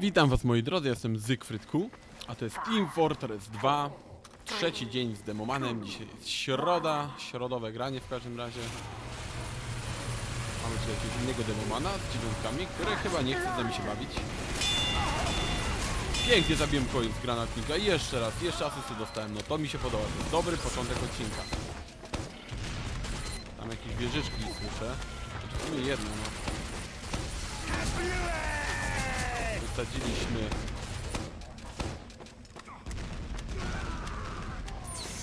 Witam was moi drodzy, jestem Zygfryd Q, a to jest Team Fortress 2 Trzeci dzień z Demomanem, dzisiaj jest środa, środowe granie w każdym razie. Mamy tu jakiegoś innego Demomana z dziewiątkami, który chyba nie chce z nami się bawić. Pięknie zabiłem z granatnika i jeszcze raz, jeszcze asysty dostałem, no to mi się podoba, to jest dobry początek odcinka. Tam jakieś wieżyczki słyszę, w sumie jedno no Wysadziliśmy.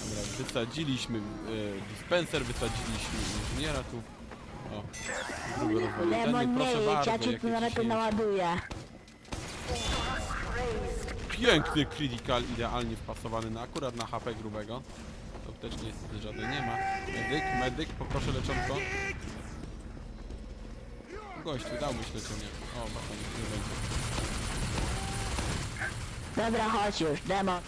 Dobra, wysadziliśmy e, dispenser, wysadziliśmy inżyniera tu. O, drugo rozwalenie. Lemon nie proszę jedź, bardzo, ja tu nawet naładuję. Piękny critical, idealnie wpasowany na akurat na HP grubego. To też niestety żadnej nie ma. Medyk, medyk, poproszę leczonko. Gościu, dałbyś leczenie. O, baton, nie będzie. Dobra, chodź już, demo.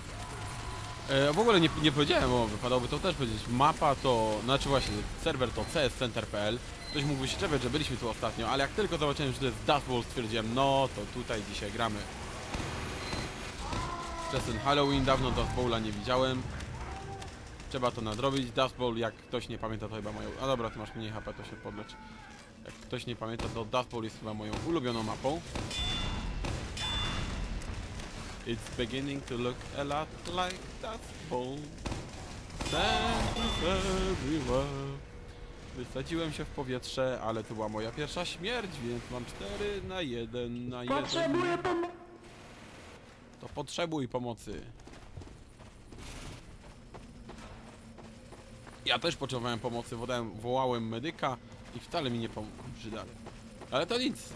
E, w ogóle nie, nie powiedziałem, bo wypadałoby to też powiedzieć. Mapa to, znaczy właśnie, serwer to cscenter.pl. Ktoś mógłby się czepiać, że byliśmy tu ostatnio, ale jak tylko zobaczyłem, że to jest Dust Bowl, stwierdziłem, no to tutaj dzisiaj gramy. Przez ten Halloween dawno Dust Bowla nie widziałem. Trzeba to nadrobić. Dust Bowl, jak ktoś nie pamięta, to chyba moją... A dobra, ty masz mniej HP, to się podlecz. Jak ktoś nie pamięta, to Dust Bowl jest chyba moją ulubioną mapą. It's beginning to look a lot like you everywhere. Wysadziłem się w powietrze, ale to była moja pierwsza śmierć, więc mam 4 na 1 na 1. Potrzebuję pomocy. To potrzebuj pomocy. Ja też potrzebowałem pomocy, wołałem, wołałem medyka i wcale mi nie przydali. Ale to nic.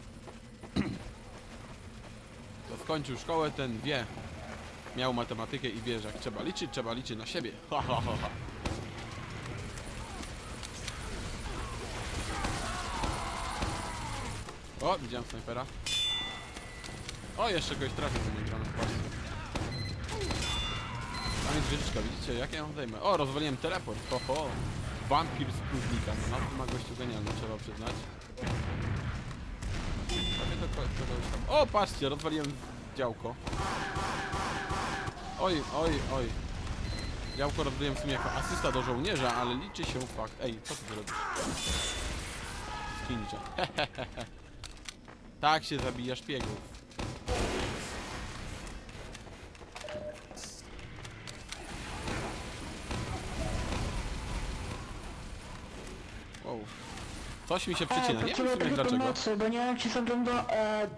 To skończył szkołę, ten wie. Miał matematykę i wie, że jak trzeba liczyć, trzeba liczyć na siebie. Ha, ha, ha, ha. O, widziałem snajpera. O, jeszcze kogoś trafił z mojej gramy Tam jest wieżyczka, widzicie? Jak ja ją zdejmę? O, rozwaliłem teleport, ho, ho. Wampir z próżnika, no na tym ma gościu genialny, trzeba przyznać. Kogoś tam... O, patrzcie, rozwaliłem działko. Oj, oj, oj. Działko rozwaliłem w sumie jako asysta do żołnierza, ale liczy się fakt... Ej, co ty robisz? Skinnicza. tak się zabija szpiegów. Coś mi się przycina, Ej, nie wiem w sumie dlaczego. pomocy, bo nie wiem czy są tam do, e, e.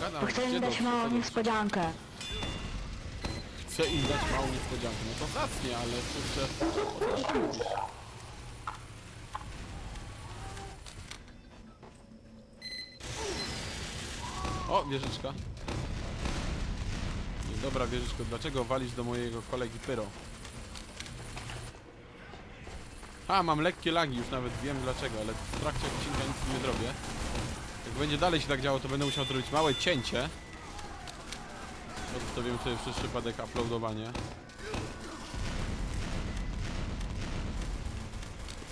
Gadam, Bo chcę gdzie im dać małą niespodziankę. Chcę im dać małą niespodziankę. No to zacnie, ale kurczę... o co ty mówisz? O, wieżyczka. Dobra wieżyczko, dlaczego walisz do mojego kolegi Pyro? A, mam lekkie lagi, już nawet wiem dlaczego, ale w trakcie odcinka nic nie zrobię. Jak będzie dalej się tak działo, to będę musiał zrobić małe cięcie. Odstawiam sobie przez przypadek uploadowanie.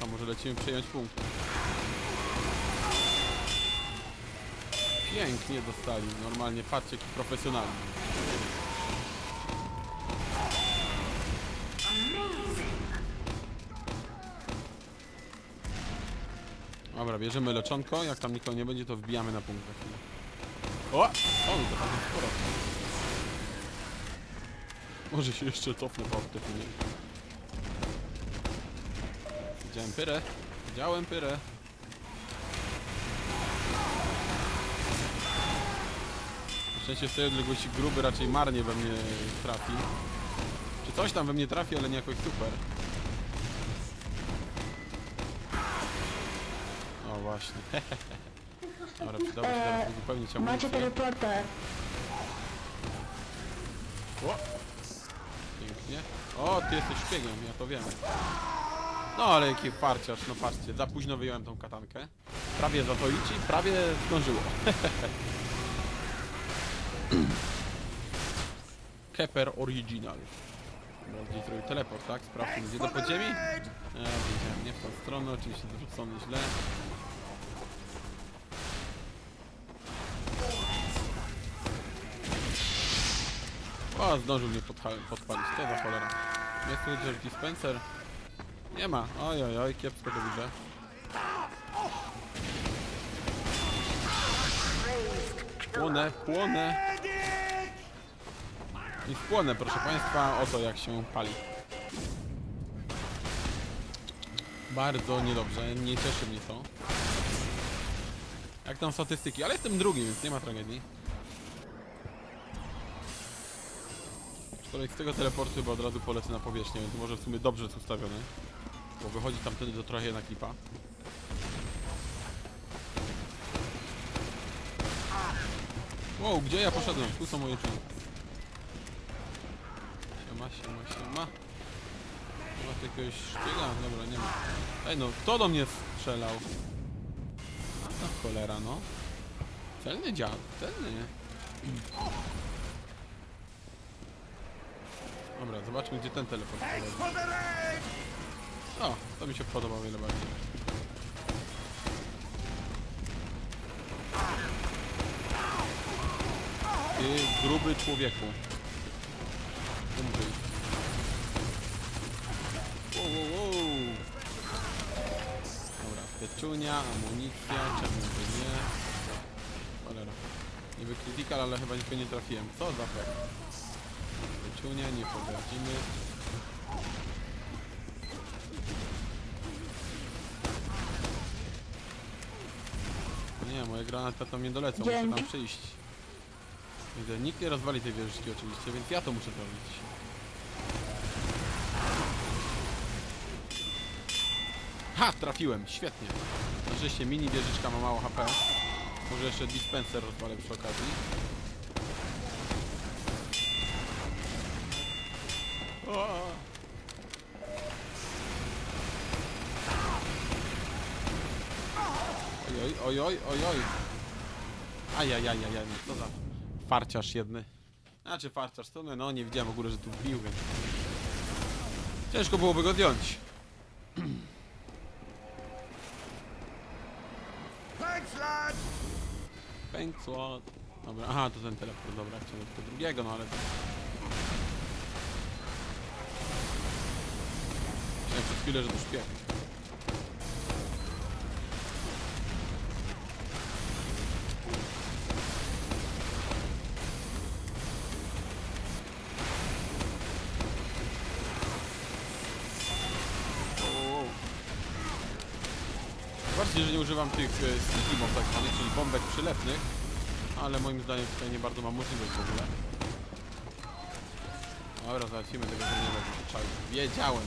A może lecimy przejąć punkt. Pięknie dostali, normalnie, patrzcie jaki Dobra, bierzemy leczonko, jak tam nikogo nie będzie, to wbijamy na punkt. O! O, to sporo. Może się jeszcze cofnę po aptekunie. Widziałem pyrę. Widziałem pyrę. Na szczęście z tej odległości gruby raczej marnie we mnie trafi. Czy coś tam we mnie trafi, ale nie jakoś super. Właśnie. Dobra, przydało się teraz uzupełnić Macie amunicję. teleporter. O! Pięknie. O, ty jesteś szpiegiem, ja to wiem. No ale jaki farciarz, no patrzcie, za późno wyjąłem tą katankę. Prawie zatoić i prawie zdążyło. Keper Original. Dobra, gdzieś zrobił teleport, tak? Sprawdźmy, gdzie do podziemi? E, wiedziałem, nie w tą stronę, oczywiście zwrócony źle. O, zdążył mnie podpalić, to za cholera. Jest tu też dispenser. Nie ma. Oj, oj, oj, kiepsko to widzę. Płonę, płonę. I spłonę, proszę Państwa, oto jak się pali. Bardzo niedobrze, nie cieszy mnie to. Jak tam statystyki, ale jestem drugi, więc nie ma tragedii. Aczkolwiek z tego teleportu chyba od razu polecę na powierzchnię, więc może w sumie dobrze jest ustawiony. Bo wychodzi tamtędy to trochę na klipa. Wow, gdzie ja poszedłem? Tu są moje drzwi. Siema, siema, siema. Ma tu jakiegoś szpiega? Dobra, nie ma. Ej no, kto do mnie strzelał? A cholera, no. Celny dziad, celny. Dobra, zobaczmy gdzie ten prowadzi. O, to mi się podoba o wiele bardziej. Ty gruby człowieku. Umrzyj. Wow, wow, wow. Dobra, pieczunia, amunicja, czemu by nie? Cholera. Niby critical, ale chyba nikogo nie trafiłem. Co za fek? Pieczunia, nie potrafimy. Nie, moje granaty tam nie dolecą, muszę tam przyjść. Widzę, nikt nie rozwali tej wieżyczki oczywiście, więc ja to muszę zrobić. Ha! Trafiłem, świetnie. Szczęście mini wieżyczka ma mało HP. Może jeszcze dispenser rozwalę przy okazji. O! Oj, oj, oj, oj, oj. Ajajajajaj, no co za farciarz jedny. Znaczy farciarz, to no, no nie widziałem w ogóle, że tu wbił, więc... Ciężko byłoby go zdjąć. Pękło. Dobra, aha, to ten teleport, dobra, chciałem tylko drugiego, no ale... Chciałem przez chwilę, że szpieg. Zobaczcie, że nie używam tych e, tak zwanych, czyli bombek przylepnych, ale moim zdaniem tutaj nie bardzo mam możliwość w ogóle. Dobra, załatwimy tego żołnierza, bo się czaił. Wiedziałem!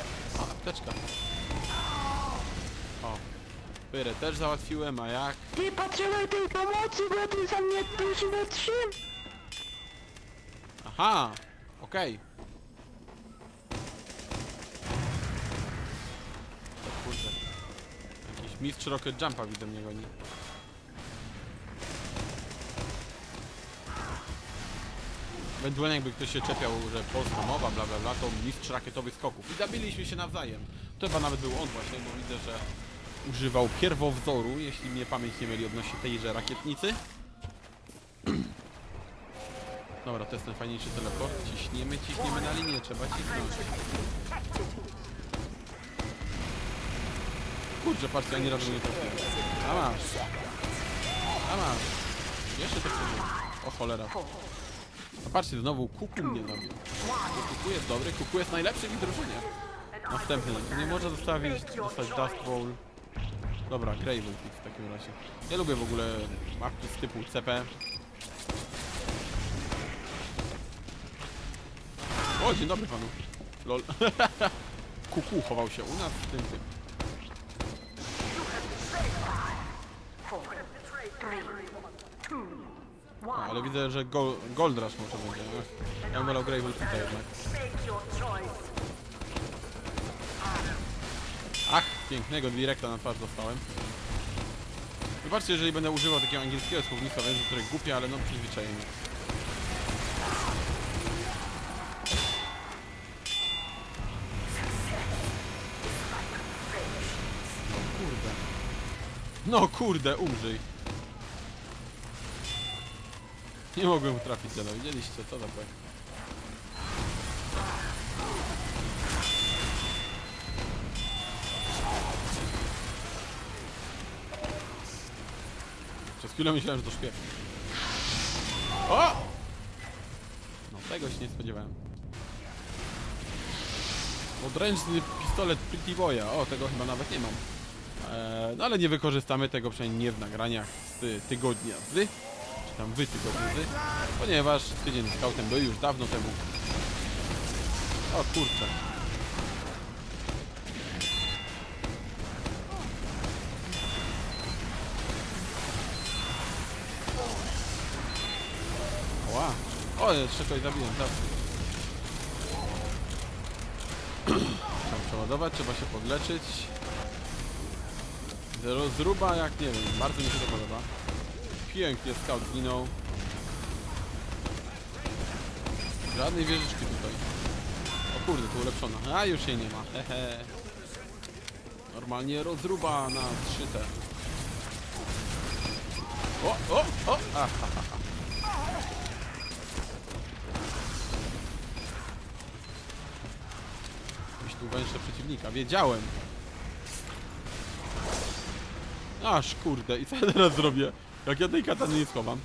O, apteczka. O. Pyrę też załatwiłem, a jak? Ty potrzebuję tej pomocy, bo ty za mnie tu się wytrzym. Aha! Okej. O kurde. Jakiś mistrz Rocket Jumpa widzę mnie goni. Ewentualnie jakby ktoś się czepiał, że polska mowa, bla bla bla, to mistrz rakietowych skoków. I zabiliśmy się nawzajem. To chyba nawet był on właśnie, bo widzę, że używał pierwowzoru, jeśli mnie pamięć nie myli odnośnie tejże rakietnicy. Dobra, to jest ten fajniejszy teleport. Ciśniemy, ciśniemy na linię, trzeba cisnąć. Kurczę, patrzcie, ani razu nie trafiłem. A masz. A masz. Jeszcze to przeżyłem. O cholera. Patrzcie, znowu kuku mnie zabił. Kuku jest dobry, kuku jest najlepszy w drużynie. Następny. Nie można zostawić, dostać Dust Bowl. Dobra, Gravel w takim razie. Ja lubię w ogóle mapki z typu CP. O, dzień dobry panu. Lol. Kuku chował się u nas w tym tym. O, ale widzę, że gol, może będzie. Ja bym wolał Gravel Pita jednak. Ach, pięknego directa na twarz dostałem. Wybaczcie, jeżeli będę używał takiego angielskiego słownictwa, wiem, że które głupie, ale no przyzwyczajenie. No kurde, umrzyj. Nie mogłem trafić, ale widzieliście, to na pewno. Przez chwilę myślałem, że to szpieg. O! No tego się nie spodziewałem. Odręczny pistolet Pretty Boya. O, tego chyba nawet nie mam. Eee, no ale nie wykorzystamy tego przynajmniej nie w nagraniach z tygodnia z tam wy z, ponieważ tydzień z był już dawno temu. O kurczę. Ła. O, jeszcze kogoś zabiłem, tak. Trzeba przeładować, trzeba się podleczyć. Rozruba jak nie wiem, bardzo mi się to podoba. Pięknie scout zginął. Żadnej wieżyczki tutaj. O kurde, tu ulepszona. A już jej nie ma. Hehe. Normalnie rozruba na 3T. O, o, o! A, ha, ha, ha. Gdzieś tu węższe przeciwnika. Wiedziałem. Aż kurde, i co ja teraz zrobię? Jak ja tej katany nie schowam?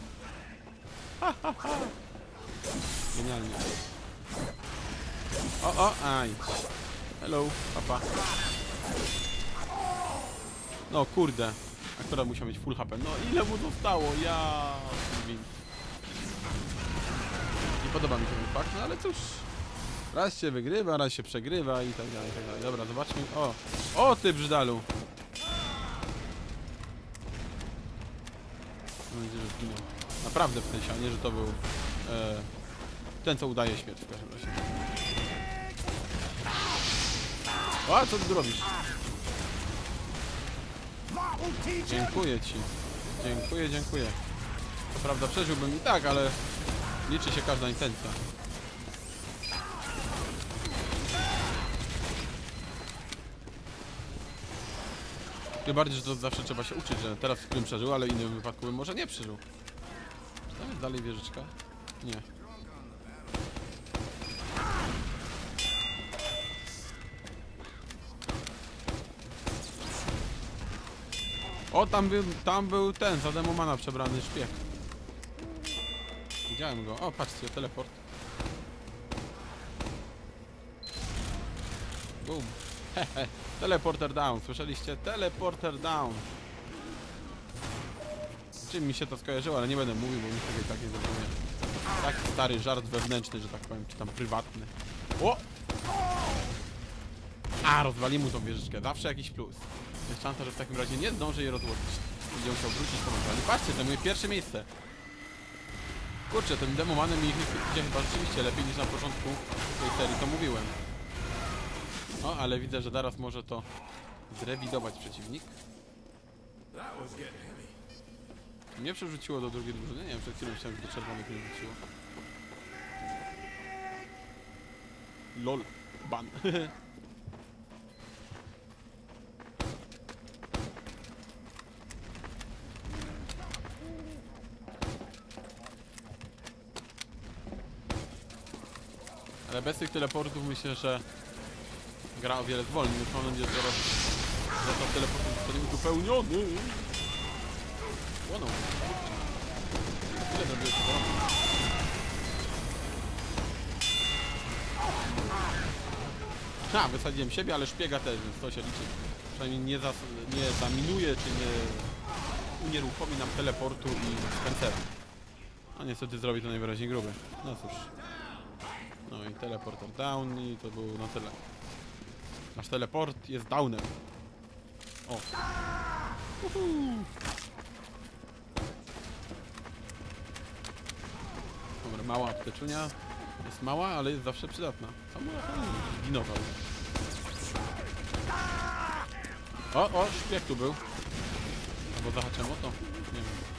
Ha, ha, ha. Genialnie. O, o, aj. Hello, papa. No kurde. Akurat musiał mieć full HP. No ile mu zostało? Ja... Nie podoba mi się ten fakt, no ale cóż. Raz się wygrywa, raz się przegrywa i tak dalej, i tak dalej. Dobra, zobaczmy. O! O ty brzydalu! Mam nadzieję, że zginął. Naprawdę w sensie, a nie, że to był e, ten, co udaje śmierć w każdym razie. A co ty robisz? Dziękuję ci. Dziękuję, dziękuję. Co prawda przeżyłbym i tak, ale liczy się każda intencja. Tym bardziej, że to zawsze trzeba się uczyć, że teraz w którym przeżył, ale w innym wypadku bym może nie przeżył. Czy tam jest dalej wieżyczka? Nie. O, tam był, tam był ten, za demomana przebrany szpieg. Widziałem go. O, patrzcie, teleport. Boom. Teleporter down, słyszeliście? Teleporter down. Czym mi się to skojarzyło, ale nie będę mówił, bo nikt tego i tak nie zrozumie. Taki stary żart wewnętrzny, że tak powiem, czy tam prywatny. O! A, rozwali mu tą wieżyczkę, zawsze jakiś plus. Jest szansa, że w takim razie nie zdąży jej rozłożyć. Będzie musiał wrócić po. Ale patrzcie, to moje pierwsze miejsce. Kurczę, tym demomanem mi idzie chyba rzeczywiście lepiej niż na początku tej serii, to mówiłem. O, ale widzę, że zaraz może to zrewidować przeciwnik. Mnie przerzuciło do drugiej drużyny? Nie wiem, przed chwilą myślałem, że do czerwonych mnie wrzuciło. LOL. Ban. Ale bez tych teleportów myślę, że gra o wiele zwolni, więc mam nadzieję, że zaraz został teleport zostanie uzupełniony. Płonął. Ile zrobiłeś tego? Ha, wysadziłem siebie, ale szpiega też, więc to się liczy. Przynajmniej nie, zas nie zaminuje, czy nie unieruchomi nam teleportu i Spencera. A niestety zrobi to najwyraźniej gruby. No cóż. No i teleporter down i to było na tyle. Nasz teleport jest downem. O. Uhu. Dobra, mała apteczunia. Jest mała, ale jest zawsze przydatna. Zginował. O, o, szpieg tu był. Albo zahaczem o to. Nie wiem.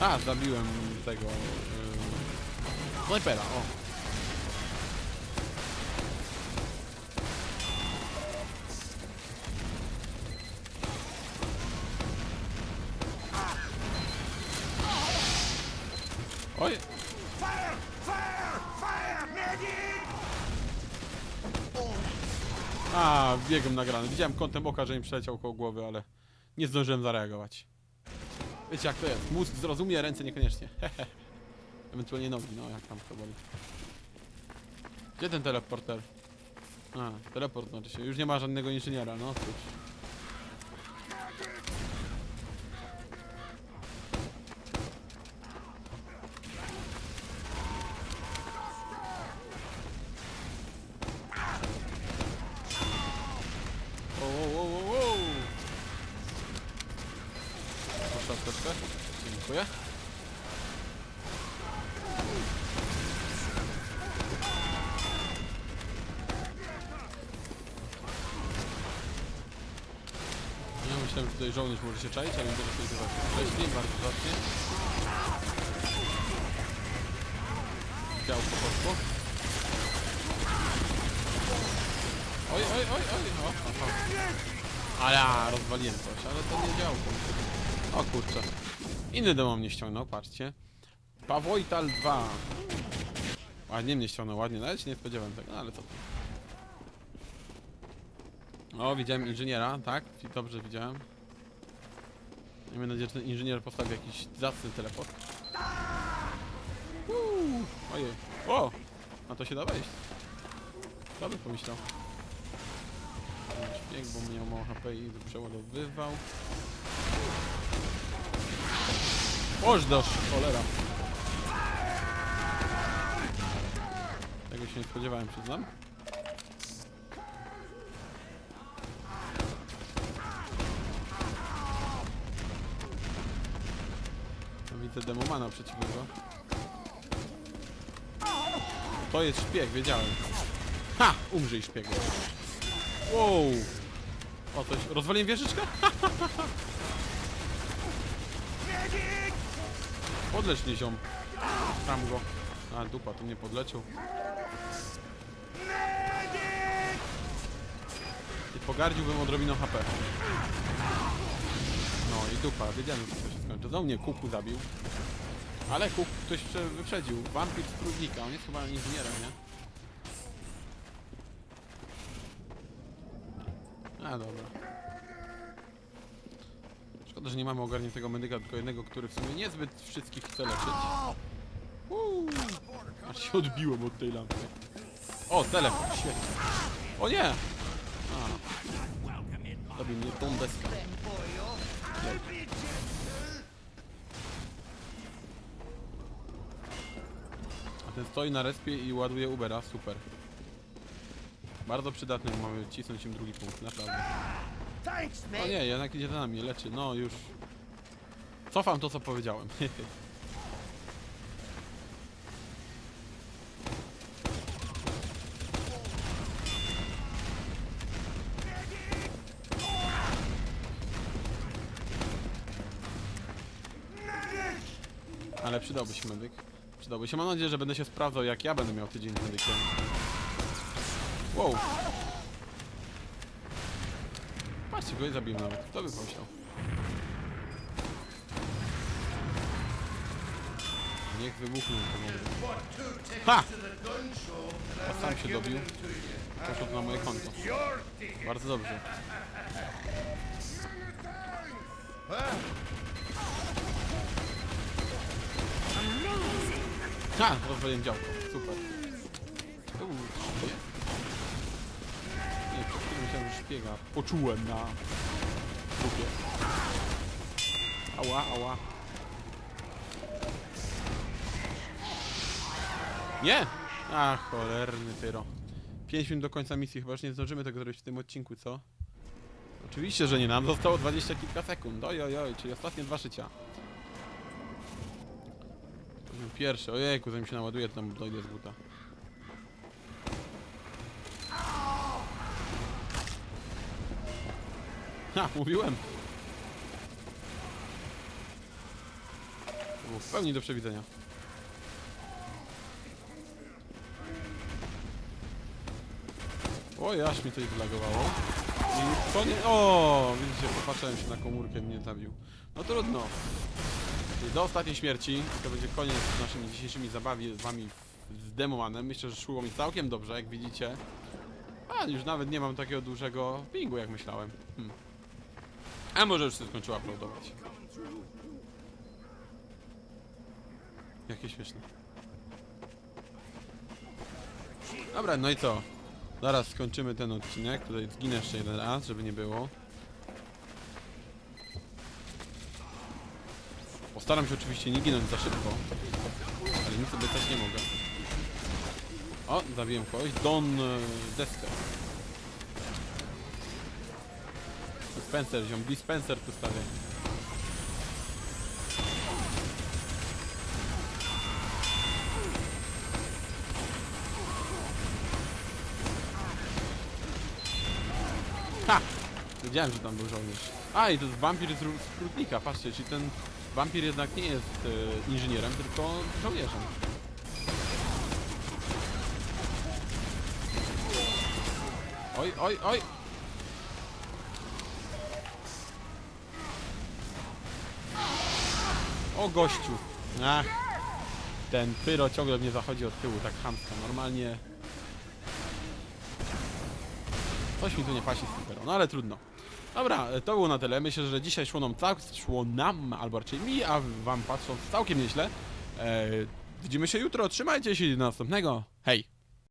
A, zabiłem tego... Yy, snajpera, o. Oj! A, biegłem nagrany. Widziałem kątem oka, że mi przeleciał koło głowy, ale Nie zdążyłem zareagować. Wiecie jak to jest? Mózg zrozumie, ręce niekoniecznie. Ewentualnie nogi, no jak tam to boli. Gdzie ten teleporter? A, teleport znaczy się. Już nie ma żadnego inżyniera, no cóż. Tutaj żołnierz może się czaić, ale będzie sobie zobaczyć wcześniej, bardzo zacnie. Działko poszło. Oj, oj, oj, oj, o, o, o. Ale a, rozwaliłem coś, ale to nie działko. O kurczę. Inny demo mnie ściągnął, patrzcie. Pawojtal 2. Ładnie mnie ściągnął, ładnie, nawet się nie spodziewałem tego, no ale tu. O, widziałem inżyniera, tak? Dobrze widziałem. Miejmy nadzieję, że ten inżynier postawi jakiś zacny teleport. Uuu, ojej. O! A to się da wejść. Kto by pomyślał? Śpieg, bo miał mało HP i przeładowywał. Ożdosz, cholera. Tego się nie spodziewałem, przyznam. Widzę demomana przeciwnego. To jest szpieg, wiedziałem. Ha! Umrzyj szpiegu. Wow! O, coś... Rozwaliłem wieżyczkę? Podlecz mnie ziom. Tam go. A, dupa, tu nie podleciał. I pogardziłbym odrobiną HP. No i dupa, wiedziałem, że to skończy. Znowu mnie kuku zabił. Ale kuk ktoś prze- wyprzedził. Wampir z trudnika, on jest chyba inżynierem, nie? A, dobra. Szkoda, że nie mamy ogarniętego medyka, tylko jednego, który w sumie niezbyt wszystkich chce leczyć. Uuu, aż się odbiłem od tej lampy. O, telefon, świetnie. O nie! A, Robi mnie tą deskę. A ten stoi na respie i ładuje Ubera, super. Bardzo przydatny, bo mamy cisnąć im drugi punkt, naprawdę. O nie, jednak idzie za nami, leczy, no już. Cofam to, co powiedziałem. Ale przydałby się medyk. Przydałby się. Mam nadzieję, że będę się sprawdzał, jak ja będę miał tydzień z medykiem. Wow. Patrzcie, go i zabiłem nawet. Kto by pomyślał? Niech wybuchną pomogę. Ha! A sam się dobił. Poszedł na moje konto. Bardzo dobrze. Ha! Rozwaliłem działko. Super. Uuu, szpieg? Nie, przed chwilą myślałem, że szpiega. Poczułem na trupie. Ała, ała. Nie! Ach, cholerny tyro. 5 minut do końca misji, chyba już nie zdążymy tego zrobić w tym odcinku, co? Oczywiście, że nie nam. Zostało 20 kilka sekund. Oj, oj, oj, czyli ostatnie dwa życia. Pierwszy, ojejku, zanim się naładuje, to tam dojdę z buta. Ha, mówiłem! To było w pełni do przewidzenia. Oj, aż mi coś wylagowało. I koniec... O, widzicie, popatrzyłem się na komórkę, mnie zabił. No trudno. Do ostatniej śmierci. To będzie koniec z naszymi dzisiejszymi zabawi z wami z Demomanem. Myślę, że szło mi całkiem dobrze, jak widzicie. A, już nawet nie mam takiego dużego pingu, jak myślałem. Hmm. A może już się skończyła uploadować. Jakie śmieszne. Dobra, no i co? Zaraz skończymy ten odcinek. Tutaj zginę jeszcze jeden raz, żeby nie było. Postaram się oczywiście nie ginąć za szybko. Ale nic sobie też nie mogę. O, zabiłem kogoś. Don e, Deskę. Dispenser, ziom. Dispenser tu stawię. Ha! Wiedziałem, że tam był żołnierz. A, i to jest wampir z z patrzcie, czyli ten wampir jednak nie jest e, inżynierem, tylko żołnierzem. Oj, oj, oj! O gościu! Ach! Ten pyro ciągle mnie zachodzi od tyłu, tak chamsko. Normalnie... Coś mi tu nie pasi z tym pyro, no ale trudno. Dobra, e, to było na tyle. Myślę, że dzisiaj szło nam, cał... szło nam albo raczej mi, a wam patrząc całkiem nieźle. E, widzimy się jutro, trzymajcie się do następnego. Hej!